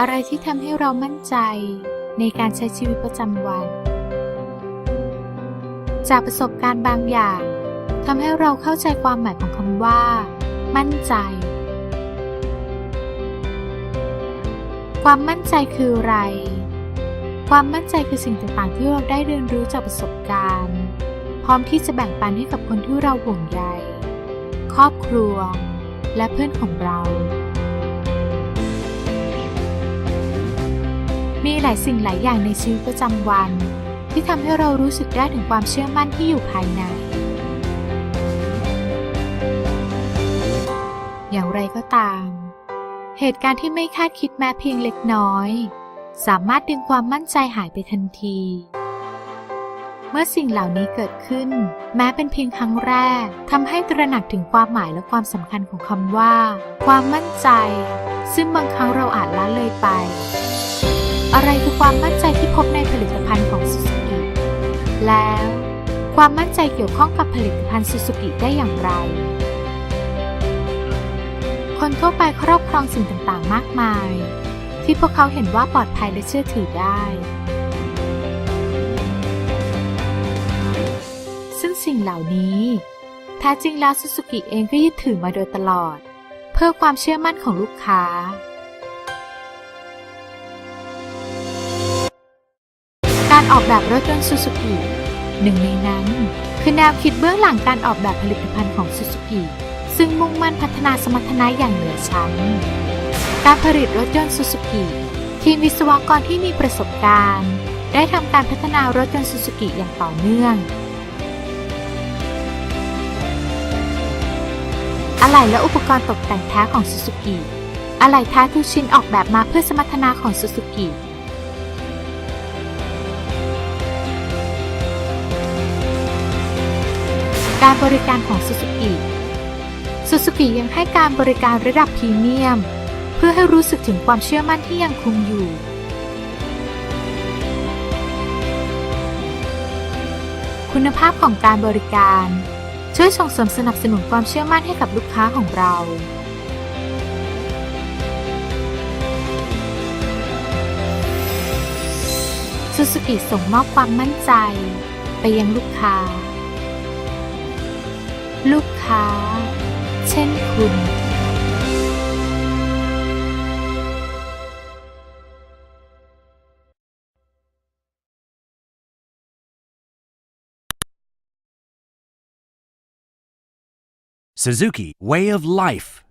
อะไรที่ทำให้เรามั่นใจในการใช้ชีวิตประจำวัน จากประสบการณ์บางอย่างทำให้เราเข้าใจความหมายของคำว่า มั่นใจ ความมั่นใจคืออะไร ความมั่นใจคือสิ่งต่างๆ ที่เราได้เรียนรู้จากประสบการณ์ พร้อมที่จะแบ่งปันให้กับคนที่เราห่วงใยครอบครัว และเพื่อนของเรา มีหลายสิ่งหลายอย่างในชีวิตประจำวัน ที่ทำให้เรารู้สึกได้ถึงความเชื่อมั่นที่อยู่ภายใน อย่างไรก็ตาม เหตุการณ์ที่ไม่คาดคิดแม้เพียงเล็กน้อย สามารถดึงความมั่นใจหายไปทันที เมื่อสิ่งเหล่านี้เกิดขึ้น แม้เป็นเพียงครั้งแรกทำให้ตระหนักถึงความหมายและความสำคัญของคำว่า ความมั่นใจ ซึ่งบางครั้งเราอาจละเลยไป อะไรคือความมั่นใจที่พบในผลิตภัณฑ์ของซูซูกิ แล้ว ความมั่นใจเกี่ยวข้องกับผลิตภัณฑ์ซูซูกิได้อย่างไร คนทั่วไปครอบครองสิ่งต่างๆ มากมาย ที่พวกเขาเห็นว่าปลอดภัยและเชื่อถือได้ ซึ่งสิ่งเหล่านี้แท้จริงแล้วซูซูกิเองก็ยึดถือมาโดยตลอด เพื่อความเชื่อมั่นของลูกค้า การออกแบบรถยนต์ซูซูกิหนึ่งในนั้นคือแนวคิดเบื้องหลังการออกแบบผลิตภัณฑ์ของซูซูกิซึ่งมุ่งมั่นพัฒนาสมรรถนะอย่างเหนือชั้น การผลิตรถยนต์ซูซูกิทีมวิศวกรที่มีประสบการณ์ ได้ทำการพัฒนารถยนต์ซูซูกิอย่างต่อเนื่อง อะไหล่และอุปกรณ์ตกแต่งแท้ของซูซูกิอะไหล่ท้าทุกชิ้นออกแบบมาเพื่อสมรรถนะของซูซูกิ การบริการของซูซูกิซูซูกิยังให้การบริการระดับพรีเมียม เพื่อให้รู้สึกถึงความเชื่อมั่นที่ยังคงอยู่ คุณภาพของการบริการ ช่วยส่งเสริมสนับสนุนความเชื่อมั่นให้กับลูกค้าของเราซูซูกิส่งมอบความมั่นใจ ไปยังลูกค้า ลูกค้า เช่นคุณ Suzuki Way of Life